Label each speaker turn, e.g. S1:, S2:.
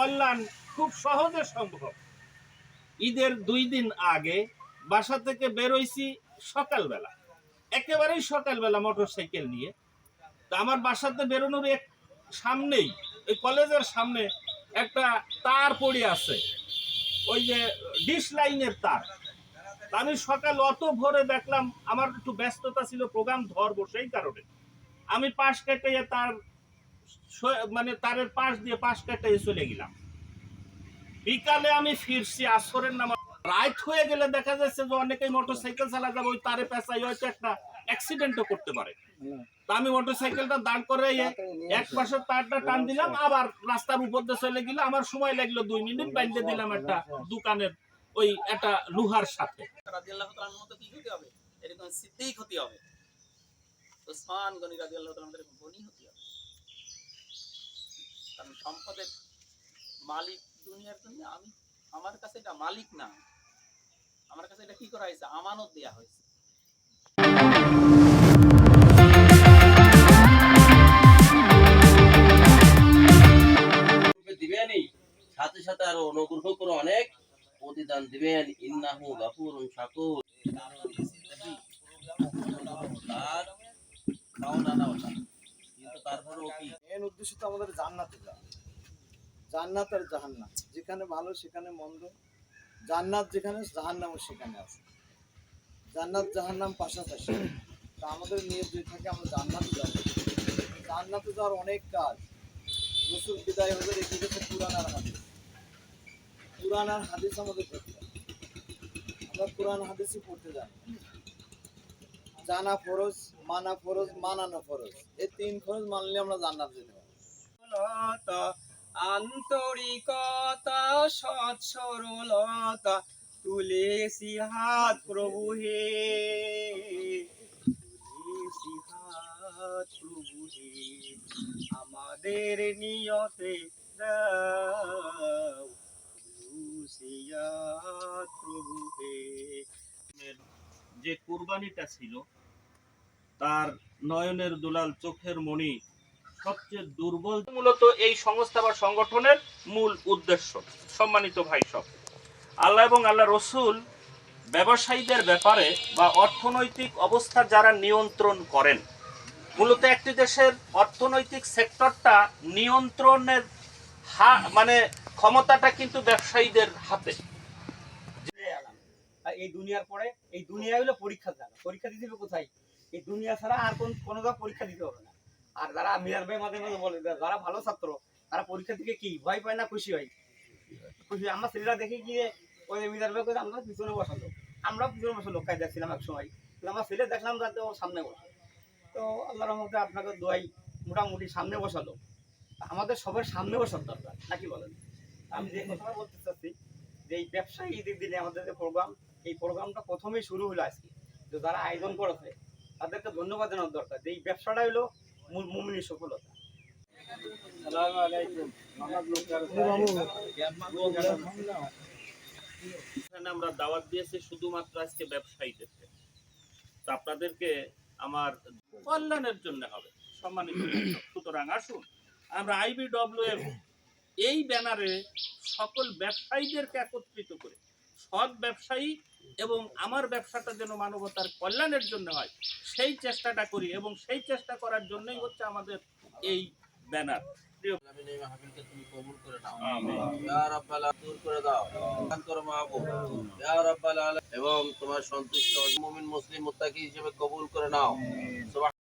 S1: কল্যাণ খুব সহজে সম্ভব। ঈদের দুই দিন আগে বাসা থেকে বেরোইছি সকালবেলা। একেবারেই সকালবেলা মোটর সাইকেল নিয়ে। তা আমার বাসাতে বেরোনোর এক সামনেই, ওই কলেজের সামনে একটা তার পড়ে আছে। ওই যে ডিশ লাইনের তার। আমি সকাল অত ভোরে দেখলাম, আমার একটু ব্যস্ততা ছিল, প্রোগ্রাম ধরবো সেই কারণে। আমি পাশ কেটে তার মানে তারের পাশ দিয়ে পাশ কেটে চলে গেলাম। বিকালে আমি ফিরছি আসরের নামা রাত হয়ে গেলে দেখা যাচ্ছে যে অনেকেই মোটরসাইকেল চালা যাবে, ওই তারে পেঁচাই হয়তো একটা অ্যাক্সিডেন্টও করতে পারে। তা আমি দাঁড় করে এক পাশে তারটা টান দিলাম, আবার রাস্তার উপর দিয়ে চলে গেলে আমার সময় লাগল দুই মিনিট দিলাম একটা দোকানের ওই একটা লোহার সাথে।
S2: এরকম হবে। ওসমান গনি হবে। সম্পদের মালিক দুনিয়ার জন্য আমি আমার কাছে এটা মালিক না আমার কাছে এটা কি করা হয়েছে আমানত দেয়া হয়েছে
S3: সাথে সাথে আরও অনুগ্রহ করে অনেক প্রতিদান দিবেন ইন্নাহু গাফুরুন শাকুর তার খাও না নাও না কিন্তু তারপরেও কি
S4: মেন উদ্দেশ্য তো আমাদের জান্নাতে যাওয়া জান্নাত আর জাহান্নাম। যেখানে ভালো, সেখানে মন্দ। জান্নাত যেখানে, জাহান্নামও সেখানে আছে। জান্নাত, জাহান্নাম পাশাপাশি। তা আমাদের নিয়ে যে থাকে, আমরা জান্নাতে যাব। জান্নাতে যাওয়ার অনেক কাজ। রসুল বিদায় হলে রেখে গেছে পুরান আর হাদিস। পুরান আর হাদিস আমাদের পড়তে আমরা পুরান হাদিসই পড়তে জানি জানা ফরজ, মানা ফরজ, মানানো ফরজ। এই তিন ফরজ মানলে আমরা জান্নাত যেতে
S5: সরলতা, আন্তরিকতা সৎ সরলতা তুলেছি হাত প্রভু হে। তুলেছি হাত প্রভু হে। আমাদের নিয়তে দাও তুলেছি হাত প্রভু হে
S1: কুরবানিটা ছিল, তার নয়নের দুলাল চোখের মণি সবচেয়ে দুর্বল। মূলত এই সংস্থা বা সংগঠনের মূল উদ্দেশ্য, সম্মানিত ভাই সব। আল্লাহ এবং আল্লাহ রসুল ব্যবসায়ীদের ব্যাপারে বা অর্থনৈতিক অবস্থা যারা নিয়ন্ত্রণ করেন, মূলত একটি দেশের অর্থনৈতিক সেক্টরটা নিয়ন্ত্রণের হা মানে ক্ষমতাটা কিন্তু ব্যবসায়ীদের হাতে।
S5: এই দুনিয়ার পরে, এই দুনিয়া হলো পরীক্ষার জায়গা। পরীক্ষা দিতে হবে কোথায়? এই দুনিয়া ছাড়া আর কোন কোনো জায়গায় পরীক্ষা দিতে হবে না। আর যারা মিরার ভাই মাঝে মাঝে বলে, যারা ভালো ছাত্র, তারা পরীক্ষা দিকে কি? ভয় পায় না খুশি হয়? খুশি। আমরা ছেলেরা দেখে গিয়ে ওই মিরার ভাই আমরা পিছনে বসালো আমরা পিছনে বসে লোক দেখছিলাম এক সময়। আমার ছেলে দেখলাম যাতে ও সামনে বসে। তো আল্লাহ রহমতে আপনাকে দোয়াই মোটামুটি সামনে বসালো। আমাদের সবার সামনে বসার দরকার, নাকি বলেন? আমি যে কথাটা বলতে চাচ্ছি যে এই ব্যবসায়ী ঈদের দিনে আমাদের যে প্রোগ্রাম এই প্রোগ্রামটা প্রথমেই শুরু হলো আজকে। তো যারা আয়োজন করেছে তাদেরকে ধন্যবাদ জানানোর দরকার যে এই ব্যবসাটা হলো মূল মুমিনের সফলতা।
S1: এখানে আমরা দাওয়াত দিয়েছি শুধুমাত্র আজকে ব্যবসায়ীদেরকে। তো আপনাদেরকে আমার কল্যাণের জন্য হবে। সম্মানিত সুতরাং আসুন আমরা আইবিডব্লিউ এই ব্যানারে সকল ব্যবসায়ীদেরকে একত্রিত করে সৎ ব্যবসায়ী এবং আমার ব্যবসাটা যেন মানবতার কল্যাণের জন্য হয় সেই চেষ্টাটা করি এবং সেই চেষ্টা করার জন্যই হচ্ছে আমাদের এই ব্যানার।
S3: আলামিন এই মাহফিলকে তুমি কবুল করে নাও ইয়া রাব্বাল দূর করে দাও। দান করো মাহবুব। ইয়া রাব্বাল আলামিন। এবং তোমার সন্তুষ্ট মুমিন মুসলিম মুত্তাকি হিসেবে কবুল করে নাও। সুবহান